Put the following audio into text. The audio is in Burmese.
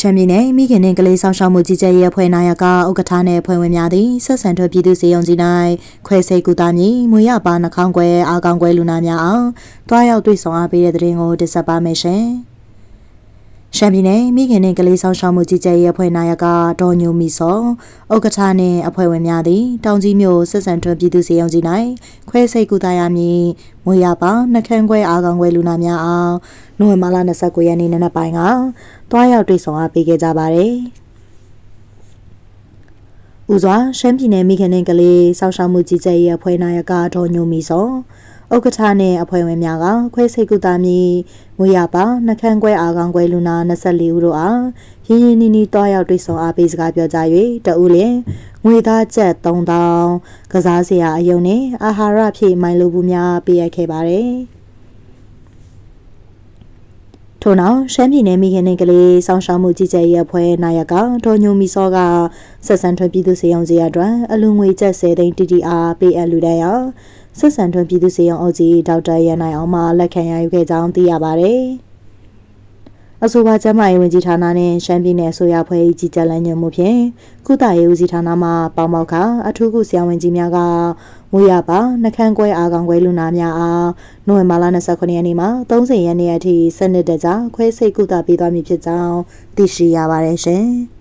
ရှမ်းပြည်နယ်မိခင်နှင့်ကလေးဆောင်ရှောက်မှုကြီးကြပ်ရေးအဖွဲ့နာယကဥက္ကဋ္ဌနှင့်အဖွဲ့ဝင်များသည်ဆက်ဆံထွက်ပြည်သူစေယုံကြီး၌ခွဲစိတ်ကူတာမည်မွေရပါနှာခေါင်းကွယ်အာကောင်းကွယ်လူနာများအောင်တွားရောက်တွေ့ဆုံအားပေးတဲ့တဲ့ရင်ကိုတင်ဆက်ပါမယ်ရှင်။ ရှမ်းပြည်နယ်မိခင်နှင့်ကလေးဆောင်ရှောက်မှုကြီးကြပ်ရေးအဖွဲ့နာယကဒေါ်ညိုမီစောဥက္ကဋ္ဌနှင့်အဖွဲ့ဝင်များသည်တောင်ကြီးမြို့ဆက်ဆံထွက်ပြည်သူစေယုံကြီး၌ခွဲစိတ်ကူတာရမည်မွေရပါနှာခမ်းကွယ်အာကောင်းကွယ်လူနာများအောင်နိုဝင်ဘာလ29ရက်နေ့နံနက်ပိုင်းကတွားရောက်တွေ့ဆုံအားပေးခဲ့ကြပါတယ်။ဦးစွာရှမ်းပြည်နယ်မိခင်နှင့်ကလေးစောက်ရှောက်မှုကြီးကြပ်ရေးအဖွဲ့နာယကဒေါ်ညိုမီစော ဥက္ကဋ္ဌနှင့်အဖွဲ့ဝင်များကခွဲစိတ်ကူတာမီငွေရပါနှခမ်းကွဲအာကောင်ကွဲလူနာ24ဦးတို့အားရင်းရင်းနီးနီးတွားရောက်တွေ့ဆုံအားပေးစကားပြောကြ၍တဦးလျင်ငွေသားကျပ်3000ကစားစရာအယုံနှင့်အာဟာရဖြည့်မိုင်လိုဘူးများပေးအပ်ခဲ့ပါတယ်။ ထို့နောက်ရှမ်းပြည်နယ်မိခင်နှင့်ကလေးစောင့်ရှောက်မှုကြီးကြပ်ရေးအဖွဲ့နာယကဒေါ်ညိုမီစောကဆက်ဆံထွန်းပြည်သူစေယုံစီအတွက်အလူငွေကျပ်10သိန်း TTR ပေးအပ်လူတဲ့ရောက်ဆက်ဆံထွန်းပြည်သူစေယုံအုပ်ကြီးဒေါက်တာရန်နိုင်အောင်မှလက်ခံရယူခဲ့ကြောင်းသိရပါတယ်။ အဆိုပါကျန်းမာရေးဝန်ကြီးဌာနနဲ့ရှမ်းပြည်နယ်အစိုးရဖွဲ့ကြီးကြပ်လမ်းညွှန်မှုဖြင့်ကုသရေးဦးစီးဌာနမှပေါမောက်ခအထူးကုဆရာဝန်ကြီးများကမွေရပါနှခမ်းကွဲအာကောင်ကွဲလူနာများအားနိုဝင်ဘာလ29ရက်နေ့မှ30ရက်နေ့အထိစနစ်တကျခွဲစိတ်ကုသပေးသွားမည်ဖြစ်ကြောင်းသိရှိရပါတယ်ရှင်။